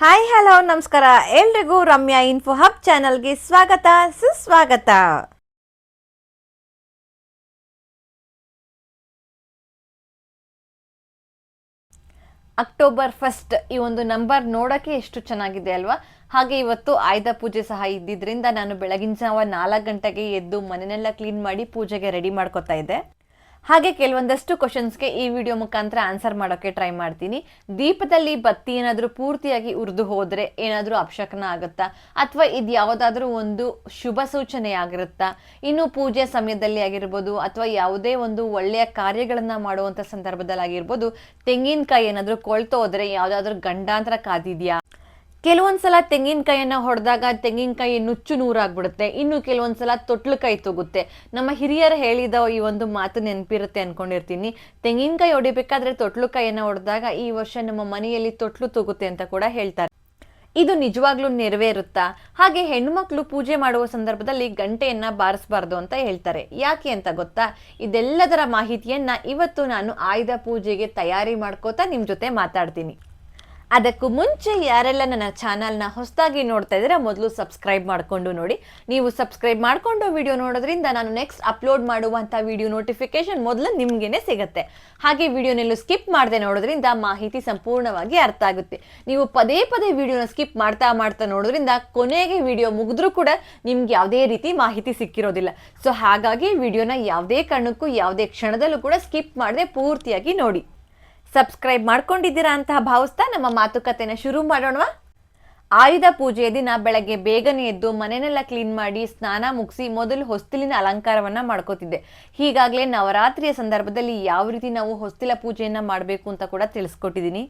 Hi hello ನಮಸ್ಕಾರ. ಎಲ್ರಿಗೂ Ramya info hub ಚಾನಲ್ಗೆ ಸ್ವಾಗತ, ಸುಸ್ವಾಗತ. ಅಕ್ಟೋಬರ್ ಫಸ್ಟ್ ಈ ಒಂದು ನಂಬರ್ ನೋಡೋಕ್ಕೆ ಎಷ್ಟು ಚೆನ್ನಾಗಿದೆ ಅಲ್ವಾ? ಹಾಗೆ ಇವತ್ತು ಆಯುಧ ಪೂಜೆ ಸಹ ಇದ್ದಿದ್ರಿಂದ ನಾನು ಬೆಳಗಿನ ಜಾವ ನಾಲ್ಕು ಗಂಟೆಗೆ ಎದ್ದು ಮನೆನೆಲ್ಲ ಕ್ಲೀನ್ ಮಾಡಿ ಪೂಜೆಗೆ ರೆಡಿ ಮಾಡ್ಕೊತಾ ಇದ್ದೆ. ಹಾಗೆ ಕೆಲವೊಂದಷ್ಟು ಕ್ವಶನ್ಸ್ಗೆ ಈ ವಿಡಿಯೋ ಮುಖಾಂತರ ಆನ್ಸರ್ ಮಾಡೋಕ್ಕೆ ಟ್ರೈ ಮಾಡ್ತೀನಿ. ದೀಪದಲ್ಲಿ ಬತ್ತಿ ಏನಾದರೂ ಪೂರ್ತಿಯಾಗಿ ಉರಿದು ಹೋದರೆ ಏನಾದರೂ ಅಪಶಕನ ಆಗುತ್ತಾ? ಅಥವಾ ಇದು ಯಾವುದಾದ್ರೂ ಒಂದು ಶುಭ ಸೂಚನೆ ಆಗಿರುತ್ತಾ? ಇನ್ನು ಪೂಜೆ ಸಮಯದಲ್ಲಿ ಆಗಿರ್ಬೋದು ಅಥವಾ ಯಾವುದೇ ಒಂದು ಒಳ್ಳೆಯ ಕಾರ್ಯಗಳನ್ನು ಮಾಡುವಂಥ ಸಂದರ್ಭದಲ್ಲಿ ಆಗಿರ್ಬೋದು, ತೆಂಗಿನಕಾಯಿ ಏನಾದರೂ ಕೊಳ್ತೋದ್ರೆ ಯಾವುದಾದ್ರೂ ಗಂಡಾಂತರ ಕಾದಿದೆಯಾ? ಕೆಲವೊಂದ್ಸಲ ತೆಂಗಿನಕಾಯಿಯನ್ನ ಹೊಡೆದಾಗ ತೆಂಗಿನಕಾಯಿ ನುಚ್ಚು ನೂರಾಗ್ಬಿಡುತ್ತೆ. ಇನ್ನು ಕೆಲವೊಂದ್ಸಲ ತೊಟ್ಲು ಕೈ ತೂಗುತ್ತೆ. ನಮ್ಮ ಹಿರಿಯರು ಹೇಳಿದ ಈ ಒಂದು ಮಾತು ನೆನಪಿರುತ್ತೆ ಅನ್ಕೊಂಡಿರ್ತೀನಿ. ತೆಂಗಿನಕಾಯಿ ಹೊಡಿಬೇಕಾದ್ರೆ ತೊಟ್ಲು ಕೈಯನ್ನ ಹೊಡೆದಾಗ ಈ ವರ್ಷ ನಮ್ಮ ಮನೆಯಲ್ಲಿ ತೊಟ್ಲು ತೂಗುತ್ತೆ ಅಂತ ಕೂಡ ಹೇಳ್ತಾರೆ. ಇದು ನಿಜವಾಗ್ಲೂ ನೆರವೇರುತ್ತಾ? ಹಾಗೆ ಹೆಣ್ಣುಮಕ್ಳು ಪೂಜೆ ಮಾಡುವ ಸಂದರ್ಭದಲ್ಲಿ ಗಂಟೆಯನ್ನ ಬಾರಿಸಬಾರ್ದು ಅಂತ ಹೇಳ್ತಾರೆ. ಯಾಕೆ ಅಂತ ಗೊತ್ತಾ? ಇದೆಲ್ಲದರ ಮಾಹಿತಿಯನ್ನ ಇವತ್ತು ನಾನು ಆಯುಧ ಪೂಜೆಗೆ ತಯಾರಿ ಮಾಡ್ಕೋತಾ ನಿಮ್ ಜೊತೆ ಮಾತಾಡ್ತೀನಿ. ಅದಕ್ಕೂ ಮುಂಚೆ ಯಾರೆಲ್ಲ ನನ್ನ ಚಾನಲ್ನ ಹೊಸದಾಗಿ ನೋಡ್ತಾ ಇದ್ದೀರಾ, ಮೊದಲು ಸಬ್ಸ್ಕ್ರೈಬ್ ಮಾಡಿಕೊಂಡು ನೋಡಿ. ನೀವು ಸಬ್ಸ್ಕ್ರೈಬ್ ಮಾಡಿಕೊಂಡು ವಿಡಿಯೋ ನೋಡೋದ್ರಿಂದ ನಾನು ನೆಕ್ಸ್ಟ್ ಅಪ್ಲೋಡ್ ಮಾಡುವಂಥ ವಿಡಿಯೋ ನೋಟಿಫಿಕೇಶನ್ ಮೊದಲು ನಿಮಗೇನೆ ಸಿಗುತ್ತೆ. ಹಾಗೆ ವಿಡಿಯೋನೆಲ್ಲೂ ಸ್ಕಿಪ್ ಮಾಡದೆ ನೋಡೋದ್ರಿಂದ ಮಾಹಿತಿ ಸಂಪೂರ್ಣವಾಗಿ ಅರ್ಥ ಆಗುತ್ತೆ. ನೀವು ಪದೇ ಪದೇ ವಿಡಿಯೋನ ಸ್ಕಿಪ್ ಮಾಡ್ತಾ ಮಾಡ್ತಾ ನೋಡೋದ್ರಿಂದ ಕೊನೆಗೆ ವಿಡಿಯೋ ಮುಗಿದ್ರೂ ಕೂಡ ನಿಮ್ಗೆ ಯಾವುದೇ ರೀತಿ ಮಾಹಿತಿ ಸಿಕ್ಕಿರೋದಿಲ್ಲ. ಸೊ ಹಾಗಾಗಿ ವಿಡಿಯೋನ ಯಾವುದೇ ಕಾರಣಕ್ಕೂ ಯಾವುದೇ ಕ್ಷಣದಲ್ಲೂ ಕೂಡ ಸ್ಕಿಪ್ ಮಾಡದೆ ಪೂರ್ತಿಯಾಗಿ ನೋಡಿ. ಸಬ್ಸ್ಕ್ರೈಬ್ ಮಾಡ್ಕೊಂಡಿದ್ದೀರಾ ಅಂತ ಭಾವಿಸ್ತಾ ನಮ್ಮ ಮಾತುಕತೆನ ಶುರು ಮಾಡೋಣವಾ? ಆಯುಧ ಪೂಜೆಯ ದಿನ ಬೆಳಗ್ಗೆ ಬೇಗನೆ ಎದ್ದು ಮನೆನೆಲ್ಲ ಕ್ಲೀನ್ ಮಾಡಿ ಸ್ನಾನ ಮುಗಿಸಿ ಮೊದಲು ಹೊಸ್ತಿಲಿನ ಅಲಂಕಾರವನ್ನ ಮಾಡ್ಕೋತಿದ್ದೆ. ಹೀಗಾಗಲೇ ನವರಾತ್ರಿಯ ಸಂದರ್ಭದಲ್ಲಿ ಯಾವ ರೀತಿ ನಾವು ಹೊಸ್ತಿಲ ಪೂಜೆಯನ್ನ ಮಾಡಬೇಕು ಅಂತ ಕೂಡ ತಿಳಿಸ್ಕೊಟ್ಟಿದ್ದೀನಿ.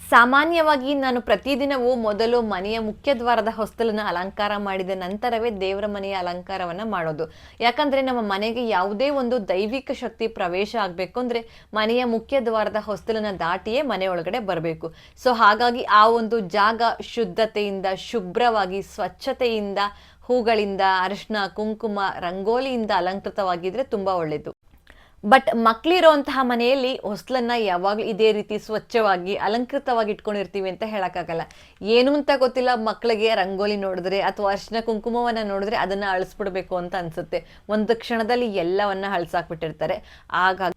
ಸಾಮಾನ್ಯವಾಗಿ ನಾನು ಪ್ರತಿದಿನವೂ ಮೊದಲು ಮನೆಯ ಮುಖ್ಯ ದ್ವಾರದ ಹೊಸ್ತಲನ್ನು ಅಲಂಕಾರ ಮಾಡಿದ ನಂತರವೇ ದೇವರ ಮನೆಯ ಅಲಂಕಾರವನ್ನು ಮಾಡೋದು. ಯಾಕಂದರೆ ನಮ್ಮ ಮನೆಗೆ ಯಾವುದೇ ಒಂದು ದೈವಿಕ ಶಕ್ತಿ ಪ್ರವೇಶ ಆಗಬೇಕು ಅಂದರೆ ಮನೆಯ ಮುಖ್ಯ ದ್ವಾರದ ಹೊಸ್ತಲನ್ನು ದಾಟಿಯೇ ಮನೆ ಒಳಗಡೆ ಬರಬೇಕು. ಸೊ ಹಾಗಾಗಿ ಆ ಒಂದು ಜಾಗ ಶುದ್ಧತೆಯಿಂದ, ಶುಭ್ರವಾಗಿ, ಸ್ವಚ್ಛತೆಯಿಂದ, ಹೂಗಳಿಂದ ಅರಿಶಿನ ಕುಂಕುಮ, ರಂಗೋಲಿಯಿಂದ ಅಲಂಕೃತವಾಗಿದ್ದರೆ ತುಂಬ ಒಳ್ಳೆಯದು ಬಟ್ ಮಕ್ಳಿರೋಂತಹ ಮನೆಯಲ್ಲಿ ಹೊಸ್ಲನ್ನ ಯಾವಾಗಲೂ ಇದೇ ರೀತಿ ಸ್ವಚ್ಛವಾಗಿ, ಅಲಂಕೃತವಾಗಿ ಇಟ್ಕೊಂಡಿರ್ತೀವಿ ಅಂತ ಹೇಳೋಕ್ಕಾಗಲ್ಲ. ಏನು ಅಂತ ಗೊತ್ತಿಲ್ಲ ಮಕ್ಕಳಿಗೆ ರಂಗೋಲಿ ನೋಡಿದ್ರೆ ಅಥವಾ ಅರ್ಶಿನ ಕುಂಕುಮವನ್ನ ನೋಡಿದ್ರೆ ಅದನ್ನ ಅಳಿಸ್ಬಿಡ್ಬೇಕು ಅಂತ ಅನ್ಸುತ್ತೆ. ಒಂದು ಕ್ಷಣದಲ್ಲಿ ಎಲ್ಲವನ್ನ ಅಳಿಸಾಕ್ಬಿಟ್ಟಿರ್ತಾರೆ. ಆಗ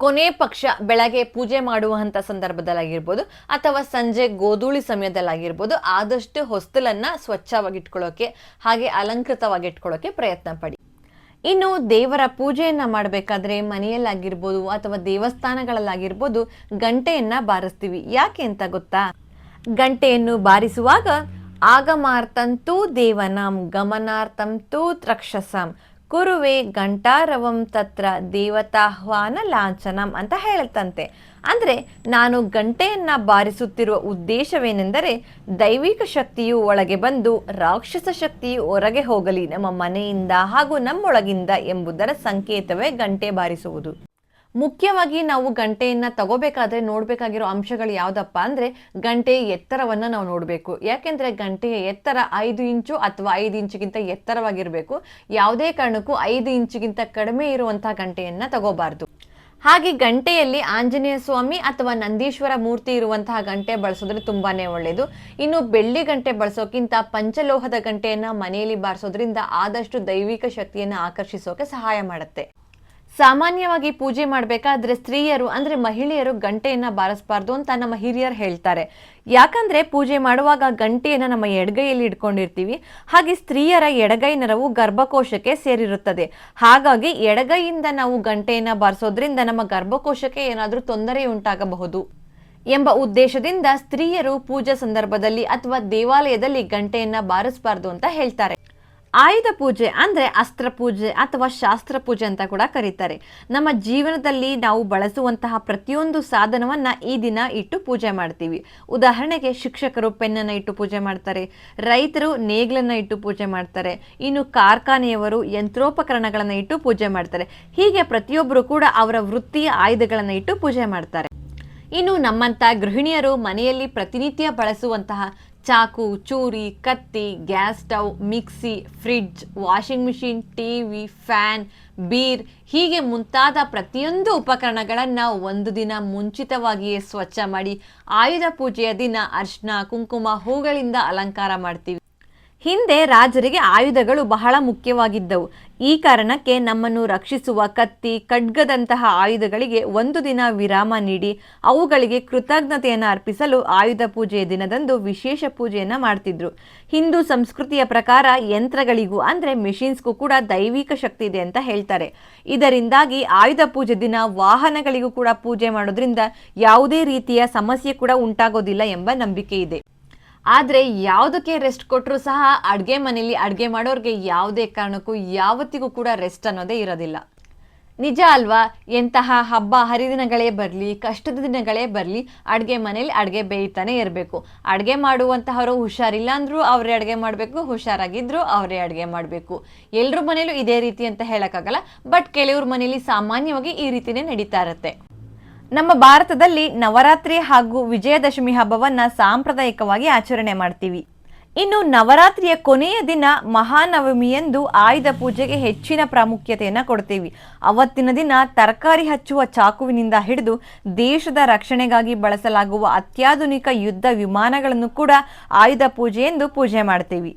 ಕೊನೆ ಪಕ್ಷ ಬೆಳಗ್ಗೆ ಪೂಜೆ ಮಾಡುವಂಥ ಸಂದರ್ಭದಲ್ಲಾಗಿರ್ಬೋದು ಅಥವಾ ಸಂಜೆ ಗೋಧೂಳಿ ಸಮಯದಲ್ಲಾಗಿರ್ಬೋದು ಆದಷ್ಟು ಹೊಸ್ತಲನ್ನ ಸ್ವಚ್ಛವಾಗಿ ಇಟ್ಕೊಳ್ಳೋಕೆ, ಹಾಗೆ ಅಲಂಕೃತವಾಗಿ ಇಟ್ಕೊಳ್ಳೋಕೆ ಪ್ರಯತ್ನ ಪಡಿ. ಇನ್ನು ದೇವರ ಪೂಜೆಯನ್ನ ಮಾಡಬೇಕಾದ್ರೆ ಮನೆಯಲ್ಲಾಗಿರ್ಬೋದು ಅಥವಾ ದೇವಸ್ಥಾನಗಳಲ್ಲಾಗಿರ್ಬೋದು ಗಂಟೆಯನ್ನ ಬಾರಿಸ್ತೀವಿ. ಯಾಕೆ ಅಂತ ಗೊತ್ತಾ? ಗಂಟೆಯನ್ನು ಬಾರಿಸುವಾಗ ಆಗಮಾರ್ಥಂತೂ ದೇವನಂ ಗಮನಾರ್ಥಂತೂ ತ್ರಕ್ಷಸಂ. ಕುರುವೆ ಗಂಟಾರವಂ ತತ್ರ ದೇವತಾಹ್ವಾನ ಲಾಂಛನಂ ಅಂತ ಹೇಳುತ್ತಂತೆ. ಅಂದರೆ ನಾನು ಗಂಟೆಯನ್ನ ಬಾರಿಸುತ್ತಿರುವ ಉದ್ದೇಶವೇನೆಂದರೆ ದೈವಿಕ ಶಕ್ತಿಯು ಒಳಗೆ ಬಂದು ರಾಕ್ಷಸ ಶಕ್ತಿಯು ಹೊರಗೆ ಹೋಗಲಿ ನಮ್ಮ ಮನೆಯಿಂದ ಹಾಗೂ ನಮ್ಮೊಳಗಿಂದ ಎಂಬುದರ ಸಂಕೇತವೇ ಗಂಟೆ ಬಾರಿಸುವುದು. ಮುಖ್ಯವಾಗಿ ನಾವು ಗಂಟೆಯನ್ನ ತಗೋಬೇಕಾದ್ರೆ ನೋಡ್ಬೇಕಾಗಿರೋ ಅಂಶಗಳು ಯಾವುದಪ್ಪ ಅಂದ್ರೆ ಗಂಟೆಯ ಎತ್ತರವನ್ನ ನಾವು ನೋಡಬೇಕು. ಯಾಕೆಂದ್ರೆ ಗಂಟೆಯ ಎತ್ತರ ಐದು ಇಂಚು ಅಥವಾ ಐದು ಇಂಚಿಗಿಂತ ಎತ್ತರವಾಗಿರಬೇಕು. ಯಾವುದೇ ಕಾರಣಕ್ಕೂ ಐದು ಇಂಚಿಗಿಂತ ಕಡಿಮೆ ಇರುವಂತಹ ಗಂಟೆಯನ್ನ ತಗೋಬಾರ್ದು. ಹಾಗೆ ಗಂಟೆಯಲ್ಲಿ ಆಂಜನೇಯ ಸ್ವಾಮಿ ಅಥವಾ ನಂದೀಶ್ವರ ಮೂರ್ತಿ ಇರುವಂತಹ ಗಂಟೆ ಬಳಸೋದ್ರೆ ತುಂಬಾನೇ ಒಳ್ಳೆಯದು ಇನ್ನು ಬೆಳ್ಳಿ ಗಂಟೆ ಬಳಸೋಕ್ಕಿಂತ ಪಂಚಲೋಹದ ಗಂಟೆಯನ್ನು ಮನೆಯಲ್ಲಿ ಬಾರಿಸೋದ್ರಿಂದ ಆದಷ್ಟು ದೈವಿಕ ಶಕ್ತಿಯನ್ನು ಆಕರ್ಷಿಸೋಕೆ ಸಹಾಯ ಮಾಡುತ್ತೆ. ಸಾಮಾನ್ಯವಾಗಿ ಪೂಜೆ ಮಾಡಬೇಕಾದ್ರೆ ಸ್ತ್ರೀಯರು, ಅಂದ್ರೆ ಮಹಿಳೆಯರು ಗಂಟೆಯನ್ನ ಬಾರಿಸಬಾರ್ದು ಅಂತ ನಮ್ಮ ಹಿರಿಯರು ಹೇಳ್ತಾರೆ. ಯಾಕಂದ್ರೆ ಪೂಜೆ ಮಾಡುವಾಗ ಗಂಟೆಯನ್ನ ನಮ್ಮ ಎಡಗೈಯಲ್ಲಿ ಇಟ್ಕೊಂಡಿರ್ತೀವಿ. ಹಾಗೆ ಸ್ತ್ರೀಯರ ಎಡಗೈ ನರವು ಗರ್ಭಕೋಶಕ್ಕೆ ಸೇರಿರುತ್ತದೆ. ಹಾಗಾಗಿ ಎಡಗೈಯಿಂದ ನಾವು ಗಂಟೆಯನ್ನ ಬಾರಿಸೋದ್ರಿಂದ ನಮ್ಮ ಗರ್ಭಕೋಶಕ್ಕೆ ಏನಾದರೂ ತೊಂದರೆ ಉಂಟಾಗಬಹುದು ಎಂಬ ಉದ್ದೇಶದಿಂದ ಸ್ತ್ರೀಯರು ಪೂಜಾ ಸಂದರ್ಭದಲ್ಲಿ ಅಥವಾ ದೇವಾಲಯದಲ್ಲಿ ಗಂಟೆಯನ್ನ ಬಾರಿಸಬಾರ್ದು ಅಂತ ಹೇಳ್ತಾರೆ. ಆಯುಧ ಪೂಜೆ ಅಂದ್ರೆ ಅಸ್ತ್ರ ಪೂಜೆ ಅಥವಾ ಶಾಸ್ತ್ರ ಪೂಜೆ ಅಂತ ಕೂಡ ಕರೀತಾರೆ. ನಮ್ಮ ಜೀವನದಲ್ಲಿ ನಾವು ಬಳಸುವಂತಹ ಪ್ರತಿಯೊಂದು ಸಾಧನವನ್ನ ಈ ದಿನ ಇಟ್ಟು ಪೂಜೆ ಮಾಡ್ತೀವಿ. ಉದಾಹರಣೆಗೆ ಶಿಕ್ಷಕರು ಪೆನ್ನನ್ನು ಇಟ್ಟು ಪೂಜೆ ಮಾಡ್ತಾರೆ, ರೈತರು ನೇಗ್ಲನ್ನು ಇಟ್ಟು ಪೂಜೆ ಮಾಡ್ತಾರೆ, ಇನ್ನು ಕಾರ್ಖಾನೆಯವರು ಯಂತ್ರೋಪಕರಣಗಳನ್ನ ಇಟ್ಟು ಪೂಜೆ ಮಾಡ್ತಾರೆ. ಹೀಗೆ ಪ್ರತಿಯೊಬ್ಬರು ಕೂಡ ಅವರ ವೃತ್ತಿಯ ಆಯುಧಗಳನ್ನು ಇಟ್ಟು ಪೂಜೆ ಮಾಡ್ತಾರೆ. ಇನ್ನು ನಮ್ಮಂತ ಗೃಹಿಣಿಯರು ಮನೆಯಲ್ಲಿ ಪ್ರತಿನಿತ್ಯ ಬಳಸುವಂತಹ ಚಾಕು, ಚೂರಿ, ಕತ್ತಿ, gas stove, mixie, fridge, washing machine, TV, fan, beer ಹೀಗೆ ಮುಂತಾದ ಪ್ರತಿಯೊಂದು ಉಪಕರಣಗಳನ್ನು ಒಂದು ದಿನ ಮುಂಚಿತವಾಗಿಯೇ ಸ್ವಚ್ಛ ಮಾಡಿ ಆಯುಧ ಪೂಜೆಯ ದಿನ ಅರ್ಶನ ಕುಂಕುಮ, ಹೂಗಳಿಂದ ಅಲಂಕಾರ ಮಾಡ್ತೀವಿ. ಹಿಂದೆ ರಾಜರಿಗೆ ಆಯುಧಗಳು ಬಹಳ ಮುಖ್ಯವಾಗಿದ್ದವು. ಈ ಕಾರಣಕ್ಕೆ ನಮ್ಮನ್ನು ರಕ್ಷಿಸುವ ಕತ್ತಿ ಖಡ್ಗದಂತಹ ಆಯುಧಗಳಿಗೆ ಒಂದು ದಿನ ವಿರಾಮ ನೀಡಿ, ಅವುಗಳಿಗೆ ಕೃತಜ್ಞತೆಯನ್ನು ಅರ್ಪಿಸಲು ಆಯುಧ ಪೂಜೆಯ ದಿನದಂದು ವಿಶೇಷ ಪೂಜೆಯನ್ನು ಮಾಡ್ತಿದ್ರು. ಹಿಂದೂ ಸಂಸ್ಕೃತಿಯ ಪ್ರಕಾರ ಯಂತ್ರಗಳಿಗೂ ಅಂದರೆ ಮೆಷಿನ್ಸ್ಗೂ ಕೂಡ ದೈವಿಕ ಶಕ್ತಿ ಇದೆ ಅಂತ ಹೇಳ್ತಾರೆ. ಇದರಿಂದಾಗಿ ಆಯುಧ ಪೂಜೆ ದಿನ ವಾಹನಗಳಿಗೂ ಕೂಡ ಪೂಜೆ ಮಾಡೋದ್ರಿಂದ ಯಾವುದೇ ರೀತಿಯ ಸಮಸ್ಯೆ ಕೂಡ ಉಂಟಾಗೋದಿಲ್ಲ ಎಂಬ ನಂಬಿಕೆ ಇದೆ. ಆದರೆ ಯಾವುದಕ್ಕೆ ರೆಸ್ಟ್ ಕೊಟ್ಟರು ಸಹ ಅಡುಗೆ ಮನೆಯಲ್ಲಿ ಅಡುಗೆ ಮಾಡೋರಿಗೆ ಯಾವುದೇ ಕಾರಣಕ್ಕೂ ಯಾವತ್ತಿಗೂ ಕೂಡ ರೆಸ್ಟ್ ಅನ್ನೋದೇ ಇರೋದಿಲ್ಲ. ನಿಜ ಅಲ್ವಾ? ಎಂತಹ ಹಬ್ಬ ಹರಿದಿನಗಳೇ ಬರಲಿ, ಕಷ್ಟದ ದಿನಗಳೇ ಬರಲಿ, ಅಡುಗೆ ಮನೇಲಿ ಅಡುಗೆ ಬೇಯ್ತಾನೆ ಇರಬೇಕು. ಅಡುಗೆ ಮಾಡುವಂತಹವರು ಹುಷಾರಿಲ್ಲ ಅಂದರೂ ಅವರೇ ಅಡುಗೆ ಮಾಡಬೇಕು ಹುಷಾರಾಗಿದ್ದರೂ ಅವರೇ ಅಡುಗೆ ಮಾಡಬೇಕು. ಎಲ್ಲರ ಮನೇಲೂ ಇದೇ ರೀತಿ ಅಂತ ಹೇಳೋಕ್ಕಾಗಲ್ಲ, ಬಟ್ ಕೆಲವ್ರ ಮನೇಲಿ ಸಾಮಾನ್ಯವಾಗಿ ಈ ರೀತಿನೇ ನಡೀತಾ ಇರುತ್ತೆ. ನಮ್ಮ ಭಾರತದಲ್ಲಿ ನವರಾತ್ರಿ ಹಾಗೂ ವಿಜಯದಶಮಿ ಹಬ್ಬವನ್ನ ಸಾಂಪ್ರದಾಯಿಕವಾಗಿ ಆಚರಣೆ ಮಾಡ್ತೀವಿ. ಇನ್ನು ನವರಾತ್ರಿಯ ಕೊನೆಯ ದಿನ ಮಹಾನವಮಿಯಂದು ಆಯುಧ ಪೂಜೆಗೆ ಹೆಚ್ಚಿನ ಪ್ರಾಮುಖ್ಯತೆಯನ್ನು ಕೊಡ್ತೀವಿ. ಅವತ್ತಿನ ದಿನ ತರಕಾರಿ ಹಚ್ಚುವ ಚಾಕುವಿನಿಂದ ಹಿಡಿದು ದೇಶದ ರಕ್ಷಣೆಗಾಗಿ ಬಳಸಲಾಗುವ ಅತ್ಯಾಧುನಿಕ ಯುದ್ಧ ವಿಮಾನಗಳನ್ನು ಕೂಡ ಆಯುಧ ಪೂಜೆ ಎಂದು ಪೂಜೆ ಮಾಡ್ತೀವಿ.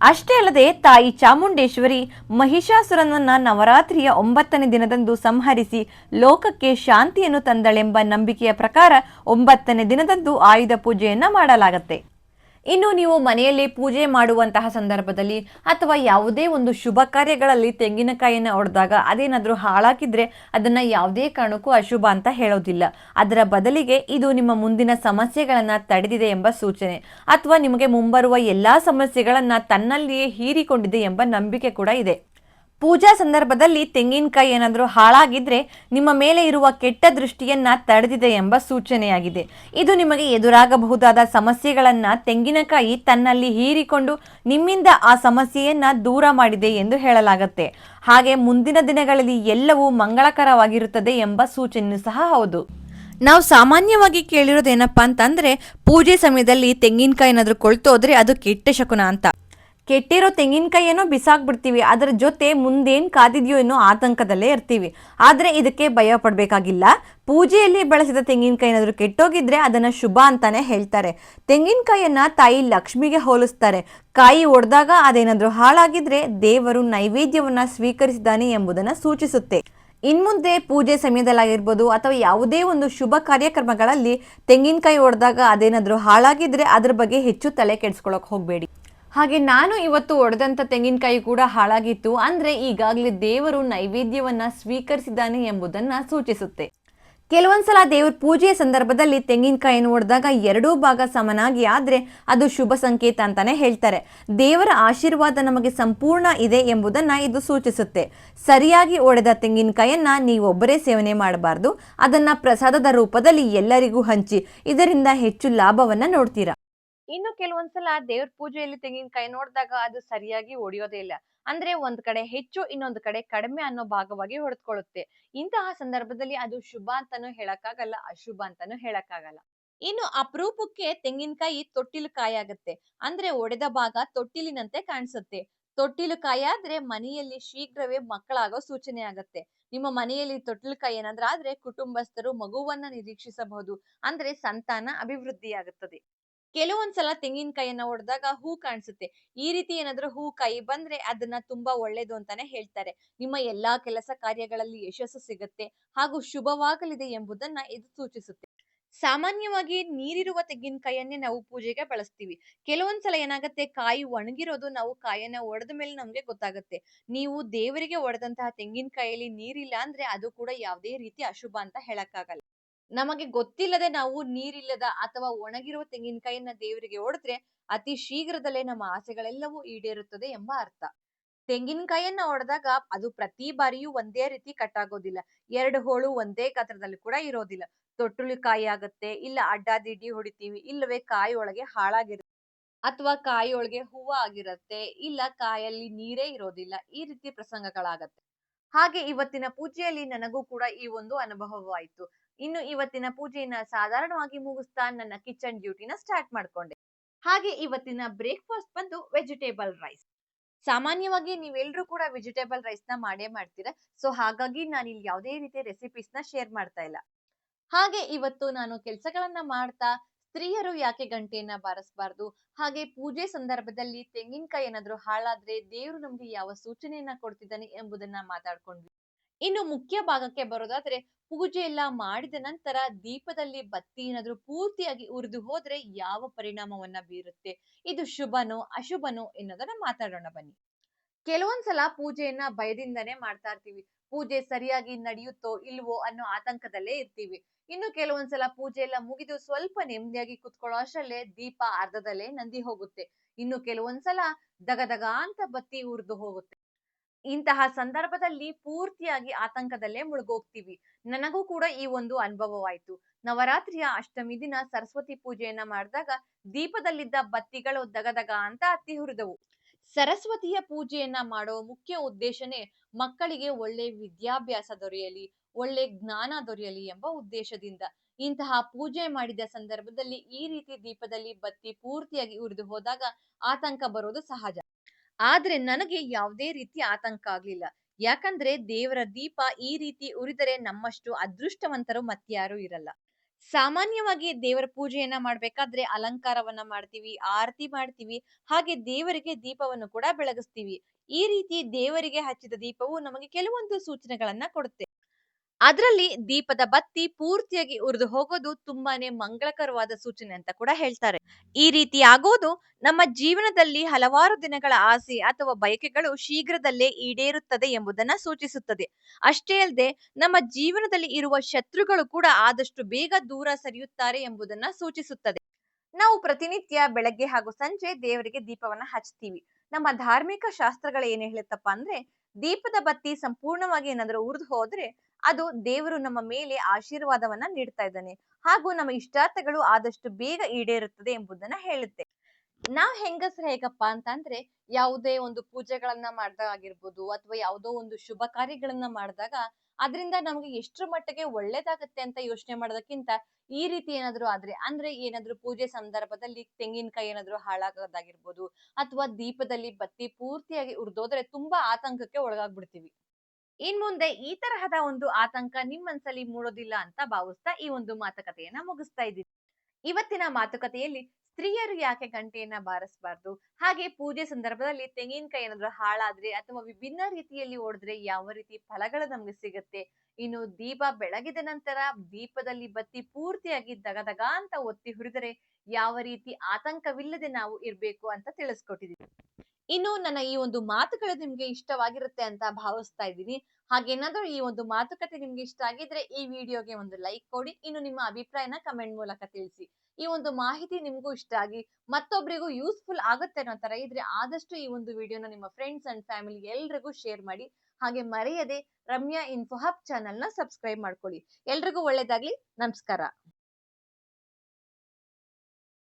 ಅಷ್ಟೇ ಅಲ್ಲದೆ ತಾಯಿ ಚಾಮುಂಡೇಶ್ವರಿ ಮಹಿಷಾಸುರನನ್ನ ನವರಾತ್ರಿಯ ಒಂಬತ್ತನೇ ದಿನದಂದು ಸಂಹರಿಸಿ ಲೋಕಕ್ಕೆ ಶಾಂತಿಯನ್ನು ತಂದಳೆಂಬ ನಂಬಿಕೆಯ ಪ್ರಕಾರ ಒಂಬತ್ತನೇ ದಿನದಂದು ಆಯುಧ ಪೂಜೆಯನ್ನ ಮಾಡಲಾಗುತ್ತೆ. ಇನ್ನು ನೀವು ಮನೆಯಲ್ಲಿ ಪೂಜೆ ಮಾಡುವಂತಹ ಸಂದರ್ಭದಲ್ಲಿ ಅಥವಾ ಯಾವುದೇ ಒಂದು ಶುಭ ಕಾರ್ಯಗಳಲ್ಲಿ ತೆಂಗಿನಕಾಯಿಯನ್ನು ಹೊಡೆದಾಗ ಅದೇನಾದರೂ ಹಾಳಾಗಿದ್ರೆ ಅದನ್ನು ಯಾವುದೇ ಕಾರಣಕ್ಕೂ ಅಶುಭ ಅಂತ ಹೇಳೋದಿಲ್ಲ. ಅದರ ಬದಲಿಗೆ ಇದು ನಿಮ್ಮ ಮುಂದಿನ ಸಮಸ್ಯೆಗಳನ್ನು ತಡೆದಿದೆ ಎಂಬ ಸೂಚನೆ. ಅಥವಾ ನಿಮಗೆ ಮುಂಬರುವ ಎಲ್ಲ ಸಮಸ್ಯೆಗಳನ್ನು ತನ್ನಲ್ಲಿಯೇ ಹೀರಿಕೊಂಡಿದೆ ಎಂಬ ನಂಬಿಕೆ ಕೂಡ ಇದೆ. ಪೂಜಾ ಸಂದರ್ಭದಲ್ಲಿ ತೆಂಗಿನಕಾಯಿ ಏನಾದರೂ ಹಾಳಾಗಿದ್ರೆ ನಿಮ್ಮ ಮೇಲೆ ಇರುವ ಕೆಟ್ಟ ದೃಷ್ಟಿಯನ್ನ ತಡೆದಿದೆ ಎಂಬ ಸೂಚನೆಯಾಗಿದೆ. ಇದು ನಿಮಗೆ ಎದುರಾಗಬಹುದಾದ ಸಮಸ್ಯೆಗಳನ್ನ ತೆಂಗಿನಕಾಯಿ ತನ್ನಲ್ಲಿ ಹೀರಿಕೊಂಡು ನಿಮ್ಮಿಂದ ಆ ಸಮಸ್ಯೆಯನ್ನ ದೂರ ಮಾಡಿದೆ ಎಂದು ಹೇಳಲಾಗುತ್ತೆ. ಹಾಗೆ ಮುಂದಿನ ದಿನಗಳಲ್ಲಿ ಎಲ್ಲವೂ ಮಂಗಳಕರವಾಗಿರುತ್ತದೆ ಎಂಬ ಸೂಚನೆಯೂ ಸಹ ಹೌದು. ನಾವು ಸಾಮಾನ್ಯವಾಗಿ ಕೇಳಿರೋದೇನಪ್ಪ ಅಂತಂದ್ರೆ, ಪೂಜೆ ಸಮಯದಲ್ಲಿ ತೆಂಗಿನಕಾಯಿ ಏನಾದರೂ ಕೊಳ್ತೋದ್ರೆ ಅದು ಕೆಟ್ಟ ಶಕುನ ಅಂತ. ಕೆಟ್ಟಿರೋ ತೆಂಗಿನಕಾಯಿಯನ್ನು ಬಿಸಾಕ್ಬಿಡ್ತೀವಿ. ಅದರ ಜೊತೆ ಮುಂದೇನು ಕಾದಿದೆಯೋ ಏನೋ ಆತಂಕದಲ್ಲೇ ಇರ್ತೀವಿ. ಆದರೆ ಇದಕ್ಕೆ ಭಯ ಪಡಬೇಕಾಗಿಲ್ಲ. ಪೂಜೆಯಲ್ಲಿ ಬಳಸಿದ ತೆಂಗಿನಕಾಯಿ ಏನಾದರೂ ಕೆಟ್ಟೋಗಿದ್ರೆ ಅದನ್ನು ಶುಭ ಅಂತಾನೆ ಹೇಳ್ತಾರೆ. ತೆಂಗಿನಕಾಯಿಯನ್ನ ತಾಯಿ ಲಕ್ಷ್ಮಿಗೆ ಹೋಲಿಸ್ತಾರೆ. ಕಾಯಿ ಒಡೆದಾಗ ಅದೇನಾದರೂ ಹಾಳಾಗಿದ್ರೆ ದೇವರು ನೈವೇದ್ಯವನ್ನ ಸ್ವೀಕರಿಸಿದ್ದಾನೆ ಎಂಬುದನ್ನು ಸೂಚಿಸುತ್ತೆ. ಇನ್ಮುಂದೆ ಪೂಜೆ ಸಮಯದಲ್ಲಾಗಿರ್ಬೋದು ಅಥವಾ ಯಾವುದೇ ಒಂದು ಶುಭ ಕಾರ್ಯಕ್ರಮಗಳಲ್ಲಿ ತೆಂಗಿನಕಾಯಿ ಒಡೆದಾಗ ಅದೇನಾದರೂ ಹಾಳಾಗಿದ್ರೆ ಅದ್ರ ಬಗ್ಗೆ ಹೆಚ್ಚು ತಲೆ ಕೆಡಿಸ್ಕೊಳಕ್ ಹೋಗಬೇಡಿ. ಹಾಗೆ ನಾನು ಇವತ್ತು ಒಡೆದಂಥ ತೆಂಗಿನಕಾಯಿ ಕೂಡ ಹಾಳಾಗಿತ್ತು. ಅಂದರೆ ಈಗಾಗಲೇ ದೇವರು ನೈವೇದ್ಯವನ್ನ ಸ್ವೀಕರಿಸಿದ್ದಾನೆ ಎಂಬುದನ್ನು ಸೂಚಿಸುತ್ತೆ. ಕೆಲವೊಂದ್ಸಲ ದೇವರ ಪೂಜೆಯ ಸಂದರ್ಭದಲ್ಲಿ ತೆಂಗಿನಕಾಯಿಯನ್ನು ಒಡೆದಾಗ ಎರಡೂ ಭಾಗ ಸಮನಾಗಿ ಆದರೆ ಅದು ಶುಭ ಸಂಕೇತ ಅಂತಾನೆ ಹೇಳ್ತಾರೆ. ದೇವರ ಆಶೀರ್ವಾದ ನಮಗೆ ಸಂಪೂರ್ಣ ಇದೆ ಎಂಬುದನ್ನು ಇದು ಸೂಚಿಸುತ್ತೆ. ಸರಿಯಾಗಿ ಒಡೆದ ತೆಂಗಿನಕಾಯನ್ನು ನೀವೊಬ್ಬರೇ ಸೇವನೆ ಮಾಡಬಾರ್ದು. ಅದನ್ನ ಪ್ರಸಾದದ ರೂಪದಲ್ಲಿ ಎಲ್ಲರಿಗೂ ಹಂಚಿ, ಇದರಿಂದ ಹೆಚ್ಚು ಲಾಭವನ್ನ ನೋಡ್ತೀರಾ? ಇನ್ನು ಕೆಲವೊಂದ್ಸಲ ದೇವ್ರ ಪೂಜೆಯಲ್ಲಿ ತೆಂಗಿನಕಾಯಿ ನೋಡಿದಾಗ ಅದು ಸರಿಯಾಗಿ ಒಡೆಯೋದೇ ಇಲ್ಲ. ಅಂದ್ರೆ ಒಂದ್ ಕಡೆ ಹೆಚ್ಚು, ಇನ್ನೊಂದ್ ಕಡೆ ಕಡಿಮೆ ಅನ್ನೋ ಭಾಗವಾಗಿ ಹೊಡೆದ್ಕೊಳ್ಳುತ್ತೆ. ಇಂತಹ ಸಂದರ್ಭದಲ್ಲಿ ಅದು ಶುಭ ಅಂತಾನು ಹೇಳಕ್ಕಾಗಲ್ಲ, ಅಶುಭ ಅಂತಾನೂ ಹೇಳಕ್ಕಾಗಲ್ಲ. ಇನ್ನು ಅಪರೂಪಕ್ಕೆ ತೆಂಗಿನಕಾಯಿ ತೊಟ್ಟಿಲು ಕಾಯಾಗತ್ತೆ. ಅಂದ್ರೆ ಒಡೆದ ಭಾಗ ತೊಟ್ಟಿಲಿನಂತೆ ಕಾಣಿಸುತ್ತೆ. ತೊಟ್ಟಿಲು ಕಾಯಾದ್ರೆ ಮನೆಯಲ್ಲಿ ಶೀಘ್ರವೇ ಮಕ್ಕಳಾಗೋ ಸೂಚನೆ ಆಗತ್ತೆ. ನಿಮ್ಮ ಮನೆಯಲ್ಲಿ ತೊಟ್ಟಿಲು ಕಾಯಿ ಏನಾದ್ರೂ ಆದ್ರೆ ಕುಟುಂಬಸ್ಥರು ಮಗುವನ್ನ ನಿರೀಕ್ಷಿಸಬಹುದು. ಅಂದ್ರೆ ಸಂತಾನ ಅಭಿವೃದ್ಧಿಯಾಗುತ್ತದೆ. ಕೆಲವೊಂದ್ಸಲ ತೆಂಗಿನಕಾಯಿಯನ್ನ ಹೊಡೆದಾಗ ಹೂ ಕಾಣಿಸುತ್ತೆ. ಈ ರೀತಿ ಏನಾದ್ರೂ ಹೂ ಕಾಯಿ ಬಂದ್ರೆ ಅದನ್ನ ತುಂಬಾ ಒಳ್ಳೇದು ಅಂತಾನೆ ಹೇಳ್ತಾರೆ. ನಿಮ್ಮ ಎಲ್ಲಾ ಕೆಲಸ ಕಾರ್ಯಗಳಲ್ಲಿ ಯಶಸ್ಸು ಸಿಗುತ್ತೆ ಹಾಗೂ ಶುಭವಾಗಲಿದೆ ಎಂಬುದನ್ನ ಇದು ಸೂಚಿಸುತ್ತೆ. ಸಾಮಾನ್ಯವಾಗಿ ನೀರಿರುವ ತೆಂಗಿನಕಾಯಿಯನ್ನೇ ನಾವು ಪೂಜೆಗೆ ಬಳಸ್ತೀವಿ. ಕೆಲವೊಂದ್ಸಲ ಏನಾಗುತ್ತೆ, ಕಾಯಿ ಒಣಗಿರೋದು ನಾವು ಕಾಯನ್ನ ಒಡೆದ ಮೇಲೆ ನಮ್ಗೆ ಗೊತ್ತಾಗುತ್ತೆ. ನೀವು ದೇವರಿಗೆ ಒಡೆದಂತಹ ತೆಂಗಿನಕಾಯಿಯಲ್ಲಿ ನೀರಿಲ್ಲ ಅಂದ್ರೆ ಅದು ಕೂಡ ಯಾವುದೇ ರೀತಿ ಅಶುಭ ಅಂತ ಹೇಳಕ್ಕಾಗಲ್ಲ. ನಮಗೆ ಗೊತ್ತಿಲ್ಲದೆ ನಾವು ನೀರಿಲ್ಲದ ಅಥವಾ ಒಣಗಿರುವ ತೆಂಗಿನಕಾಯಿಯನ್ನ ದೇವರಿಗೆ ಹೊಡೆದ್ರೆ ಅತಿ ಶೀಘ್ರದಲ್ಲೇ ನಮ್ಮ ಆಸೆಗಳೆಲ್ಲವೂ ಈಡೇರುತ್ತದೆ ಎಂಬ ಅರ್ಥ. ತೆಂಗಿನಕಾಯಿಯನ್ನ ಹೊಡೆದಾಗ ಅದು ಪ್ರತಿ ಬಾರಿಯೂ ಒಂದೇ ರೀತಿ ಕಟ್ ಆಗೋದಿಲ್ಲ ಎರಡು ಹೋಳು ಒಂದೇ ಗಾತ್ರದಲ್ಲಿ ಕೂಡ ಇರೋದಿಲ್ಲ. ತೊಟ್ಟುಳಿ ಕಾಯಿ ಆಗತ್ತೆ, ಇಲ್ಲ ಅಡ್ಡಾದಿಡ್ಡಿ ಹೊಡಿತೀವಿ, ಇಲ್ಲವೇ ಕಾಯಿ ಒಳಗೆ ಹಾಳಾಗಿರುತ್ತೆ ಅಥವಾ ಕಾಯಿ ಒಳಗೆ ಹೂವ ಆಗಿರತ್ತೆ, ಇಲ್ಲ ಕಾಯಲ್ಲಿ ನೀರೇ ಇರೋದಿಲ್ಲ, ಈ ರೀತಿ ಪ್ರಸಂಗಗಳಾಗತ್ತೆ. ಹಾಗೆ ಇವತ್ತಿನ ಪೂಜೆಯಲ್ಲಿ ನನಗೂ ಕೂಡ ಈ ಒಂದು ಅನುಭವವಾಯಿತು. ಇನ್ನು ಇವತ್ತಿನ ಪೂಜೆಯನ್ನ ಸಾಧಾರಣವಾಗಿ ಮುಗಿಸ್ತಾ ನನ್ನ ಕಿಚನ್ ಡ್ಯೂಟಿನ ಸ್ಟಾರ್ಟ್ ಮಾಡ್ಕೊಂಡೆ. ಹಾಗೆ ಇವತ್ತಿನ ಬ್ರೇಕ್ಫಾಸ್ಟ್ ಬಂದು ವೆಜಿಟೇಬಲ್ ರೈಸ್ ಸಾಮಾನ್ಯವಾಗಿ ನೀವೆಲ್ಲರೂ ಕೂಡ ವೆಜಿಟೇಬಲ್ ರೈಸ್ನ ಮಾಡೇ ಮಾಡ್ತೀರಾ? ಸೊ ಹಾಗಾಗಿ ನಾನು ಇಲ್ಲಿ ಯಾವುದೇ ರೀತಿಯ ರೆಸಿಪೀಸ್ನ ಶೇರ್ ಮಾಡ್ತಾ ಇಲ್ಲ. ಹಾಗೆ ಇವತ್ತು ನಾನು ಕೆಲಸಗಳನ್ನ ಮಾಡ್ತಾ ಸ್ತ್ರೀಯರು ಯಾಕೆ ಗಂಟೆಯನ್ನ ಬಾರಿಸಬಾರ್ದು? ಹಾಗೆ ಪೂಜೆ ಸಂದರ್ಭದಲ್ಲಿ ತೆಂಗಿನಕಾಯಿ ಏನಾದ್ರೂ ಹಾಳಾದ್ರೆ ದೇವರು ನಮ್ಗೆ ಯಾವ ಸೂಚನೆಯನ್ನ ಕೊಡ್ತಿದ್ದಾನೆ ಎಂಬುದನ್ನ ಮಾತಾಡ್ಕೊಂಡ್ವಿ. ಇನ್ನು ಮುಖ್ಯ ಭಾಗಕ್ಕೆ ಬರೋದಾದ್ರೆ ಪೂಜೆ ಎಲ್ಲ ಮಾಡಿದ ನಂತರ ದೀಪದಲ್ಲಿ ಬತ್ತಿ ಏನಾದರೂ ಪೂರ್ತಿಯಾಗಿ ಉರಿದು ಹೋದ್ರೆ ಯಾವ ಪರಿಣಾಮವನ್ನ ಬೀರುತ್ತೆ? ಇದು ಶುಭನೋ ಅಶುಭನೋ ಎನ್ನೋದನ್ನ ಮಾತಾಡೋಣ ಬನ್ನಿ. ಕೆಲವೊಂದ್ಸಲ ಪೂಜೆಯನ್ನ ಭಯದಿಂದನೇ ಮಾಡ್ತಾ ಇರ್ತೀವಿ. ಪೂಜೆ ಸರಿಯಾಗಿ ನಡೆಯುತ್ತೋ ಇಲ್ವೋ ಅನ್ನೋ ಆತಂಕದಲ್ಲೇ ಇರ್ತೀವಿ. ಇನ್ನು ಕೆಲವೊಂದ್ಸಲ ಪೂಜೆ ಎಲ್ಲ ಮುಗಿದು ಸ್ವಲ್ಪ ನೆಮ್ಮದಿಯಾಗಿ ಕುತ್ಕೊಳ್ಳೋ ಅಷ್ಟರಲ್ಲೇ ದೀಪ ಅರ್ಧದಲ್ಲೇ ನಂದಿ ಹೋಗುತ್ತೆ. ಇನ್ನು ಕೆಲವೊಂದ್ಸಲ ದಗದಗ ಅಂತ ಬತ್ತಿ ಉರಿದು ಹೋಗುತ್ತೆ. ಇಂತಹ ಸಂದರ್ಭದಲ್ಲಿ ಪೂರ್ತಿಯಾಗಿ ಆತಂಕದಲ್ಲೇ ಮುಳುಗೋಗ್ತೀವಿ. ನನಗೂ ಕೂಡ ಈ ಒಂದು ಅನುಭವವಾಯ್ತು. ನವರಾತ್ರಿಯ ಅಷ್ಟಮಿ ದಿನ ಸರಸ್ವತಿ ಪೂಜೆಯನ್ನ ಮಾಡಿದಾಗ ದೀಪದಲ್ಲಿದ್ದ ಬತ್ತಿಗಳು ದಗದಗ ಅಂತ ಅತ್ತಿ ಹುರಿದವು ಸರಸ್ವತಿಯ ಪೂಜೆಯನ್ನ ಮಾಡೋ ಮುಖ್ಯ ಉದ್ದೇಶನೇ ಮಕ್ಕಳಿಗೆ ಒಳ್ಳೆ ವಿದ್ಯಾಭ್ಯಾಸ ದೊರೆಯಲಿ, ಒಳ್ಳೆ ಜ್ಞಾನ ದೊರೆಯಲಿ ಎಂಬ ಉದ್ದೇಶದಿಂದ. ಇಂತಹ ಪೂಜೆ ಮಾಡಿದ ಸಂದರ್ಭದಲ್ಲಿ ಈ ರೀತಿ ದೀಪದಲ್ಲಿ ಬತ್ತಿ ಪೂರ್ತಿಯಾಗಿ ಉರಿದು ಹೋದಾಗ ಆತಂಕ ಬರೋದು ಸಹಜ. ಆದ್ರೆ ನನಗೆ ಯಾವುದೇ ರೀತಿ ಆತಂಕ ಆಗ್ಲಿಲ್ಲ. ಯಾಕಂದ್ರೆ ದೇವರ ದೀಪ ಈ ರೀತಿ ಉರಿದರೆ ನಮ್ಮಷ್ಟು ಅದೃಷ್ಟವಂತರು ಮತ್ತಾರು ಇರಲ್ಲ. ಸಾಮಾನ್ಯವಾಗಿ ದೇವರ ಪೂಜೆಯನ್ನ ಮಾಡ್ಬೇಕಾದ್ರೆ ಅಲಂಕಾರವನ್ನ ಮಾಡ್ತೀವಿ, ಆರತಿ ಮಾಡ್ತೀವಿ, ಹಾಗೆ ದೇವರಿಗೆ ದೀಪವನ್ನು ಕೂಡ ಬೆಳಗಿಸ್ತೀವಿ. ಈ ರೀತಿ ದೇವರಿಗೆ ಹಚ್ಚಿದ ದೀಪವು ನಮಗೆ ಕೆಲವೊಂದು ಸೂಚನೆಗಳನ್ನ ಕೊಡುತ್ತೆ. ಅದರಲ್ಲಿ ದೀಪದ ಬತ್ತಿ ಪೂರ್ತಿಯಾಗಿ ಉರಿದು ಹೋಗೋದು ತುಂಬಾನೇ ಮಂಗಳಕರವಾದ ಸೂಚನೆ ಅಂತ ಕೂಡ ಹೇಳ್ತಾರೆ. ಈ ರೀತಿ ಆಗೋದು ನಮ್ಮ ಜೀವನದಲ್ಲಿ ಹಲವಾರು ದಿನಗಳ ಆಸೆ ಅಥವಾ ಬಯಕೆಗಳು ಶೀಘ್ರದಲ್ಲೇ ಈಡೇರುತ್ತದೆ ಎಂಬುದನ್ನ ಸೂಚಿಸುತ್ತದೆ. ಅಷ್ಟೇ ಅಲ್ಲದೆ ನಮ್ಮ ಜೀವನದಲ್ಲಿ ಇರುವ ಶತ್ರುಗಳು ಕೂಡ ಆದಷ್ಟು ಬೇಗ ದೂರ ಸರಿಯುತ್ತಾರೆ ಎಂಬುದನ್ನ ಸೂಚಿಸುತ್ತದೆ. ನಾವು ಪ್ರತಿನಿತ್ಯ ಬೆಳಗ್ಗೆ ಹಾಗೂ ಸಂಜೆ ದೇವರಿಗೆ ದೀಪವನ್ನ ಹಚ್ತೀವಿ. ನಮ್ಮ ಧಾರ್ಮಿಕ ಶಾಸ್ತ್ರಗಳು ಏನ್ ಹೇಳುತ್ತಪ್ಪ ಅಂದ್ರೆ ದೀಪದ ಬತ್ತಿ ಸಂಪೂರ್ಣವಾಗಿ ಏನಾದ್ರೂ ಉರಿದು ಹೋದ್ರೆ ಅದು ದೇವರು ನಮ್ಮ ಮೇಲೆ ಆಶೀರ್ವಾದವನ್ನ ನೀಡ್ತಾ ಇದ್ದಾನೆ. ಹಾಗೂ ನಮ್ಮ ಇಷ್ಟಾರ್ಥಗಳು ಆದಷ್ಟು ಬೇಗ ಈಡೇರುತ್ತದೆ ಎಂಬುದನ್ನ ಹೇಳುತ್ತೆ. ನಾವ್ ಹೆಂಗಸ್ರ ಹೇಗಪ್ಪ ಅಂತ ಅಂದ್ರೆ ಯಾವುದೇ ಒಂದು ಪೂಜೆಗಳನ್ನ ಮಾಡಿದಾಗ ಆಗಿರ್ಬೋದು ಅಥವಾ ಯಾವುದೋ ಒಂದು ಶುಭ ಕಾರ್ಯಗಳನ್ನ ಮಾಡಿದಾಗ ಅದರಿಂದ ನಮ್ಗೆ ಎಷ್ಟರ ಮಟ್ಟಿಗೆ ಒಳ್ಳೇದಾಗತ್ತೆ ಅಂತ ಯೋಚನೆ ಮಾಡೋದಕ್ಕಿಂತ ಈ ರೀತಿ ಏನಾದ್ರು ಆದ್ರೆ, ಅಂದ್ರೆ ಏನಾದ್ರು ಪೂಜೆ ಸಂದರ್ಭದಲ್ಲಿ ತೆಂಗಿನಕಾಯಿ ಏನಾದ್ರು ಹಾಳಾಗೋದಾಗಿರ್ಬೋದು ಅಥವಾ ದೀಪದಲ್ಲಿ ಬತ್ತಿ ಪೂರ್ತಿಯಾಗಿ ಉರಿದೋದ್ರೆ ತುಂಬಾ ಆತಂಕಕ್ಕೆ ಒಳಗಾಗ್ಬಿಡ್ತೀವಿ. ಇನ್ ಮುಂದೆ ಈ ತರಹದ ಒಂದು ಆತಂಕ ನಿಮ್ ಮನ್ಸಲ್ಲಿ ಮೂಡೋದಿಲ್ಲ ಅಂತ ಭಾವಿಸ್ತಾ ಈ ಒಂದು ಮಾತುಕತೆಯನ್ನ ಮುಗಿಸ್ತಾ ಇದ್ದೀನಿ ಇವತ್ತಿನ ಮಾತುಕತೆಯಲ್ಲಿ ಸ್ತ್ರೀಯರು ಯಾಕೆ ಗಂಟೆಯನ್ನ ಬಾರಿಸಬಾರ್ದು? ಹಾಗೆ ಪೂಜೆ ಸಂದರ್ಭದಲ್ಲಿ ತೆಂಗಿನಕಾಯಿ ಏನಾದ್ರೂ ಹಾಳಾದ್ರೆ ಅಥವಾ ವಿಭಿನ್ನ ರೀತಿಯಲ್ಲಿ ಓಡಿದ್ರೆ ಯಾವ ರೀತಿ ಫಲಗಳು ನಮ್ಗೆ ಸಿಗುತ್ತೆ? ಇನ್ನು ದೀಪ ಬೆಳಗಿದ ನಂತರ ದೀಪದಲ್ಲಿ ಬತ್ತಿ ಪೂರ್ತಿಯಾಗಿ ದಗದಗ ಅಂತ ಒತ್ತಿ ಹುರಿದರೆ ಯಾವ ರೀತಿ ಆತಂಕವಿಲ್ಲದೆ ನಾವು ಇರ್ಬೇಕು ಅಂತ ತಿಳಿಸ್ಕೊಟ್ಟಿದೀನಿ ಇನ್ನು ನನ್ನ ಈ ಒಂದು ಮಾತುಗಳು ನಿಮ್ಗೆ ಇಷ್ಟವಾಗಿರುತ್ತೆ ಅಂತ ಭಾವಿಸ್ತಾ ಇದ್ದೀನಿ. ಹಾಗೇನಾದ್ರೂ ಈ ಒಂದು ಮಾತುಕತೆ ನಿಮ್ಗೆ ಇಷ್ಟ ಆಗಿದ್ರೆ ಈ ವಿಡಿಯೋಗೆ ಒಂದು ಲೈಕ್ ಕೊಡಿ, ಇನ್ನು ನಿಮ್ಮ ಅಭಿಪ್ರಾಯನ ಕಮೆಂಟ್ ಮೂಲಕ ತಿಳಿಸಿ. ಈ ಒಂದು ಮಾಹಿತಿ ನಿಮ್ಗೂ ಇಷ್ಟ ಆಗಿ ಮತ್ತೊಬ್ಬರಿಗೂ ಯೂಸ್ಫುಲ್ ಆಗುತ್ತೆ ಅನ್ನೋ ತರ ಇದ್ರೆ ಆದಷ್ಟು ಈ ಒಂದು ವಿಡಿಯೋನ ನಿಮ್ಮ ಫ್ರೆಂಡ್ಸ್ ಅಂಡ್ ಫ್ಯಾಮಿಲಿ ಎಲ್ರಿಗೂ ಶೇರ್ ಮಾಡಿ. ಹಾಗೆ ಮರೆಯದೆ ರಮ್ಯಾ ಇನ್ಫೋ ಹಬ್ ಚಾನೆಲ್ನ ಸಬ್ಸ್ಕ್ರೈಬ್ ಮಾಡ್ಕೊಳ್ಳಿ. ಎಲ್ರಿಗೂ ಒಳ್ಳೇದಾಗ್ಲಿ. ನಮಸ್ಕಾರ.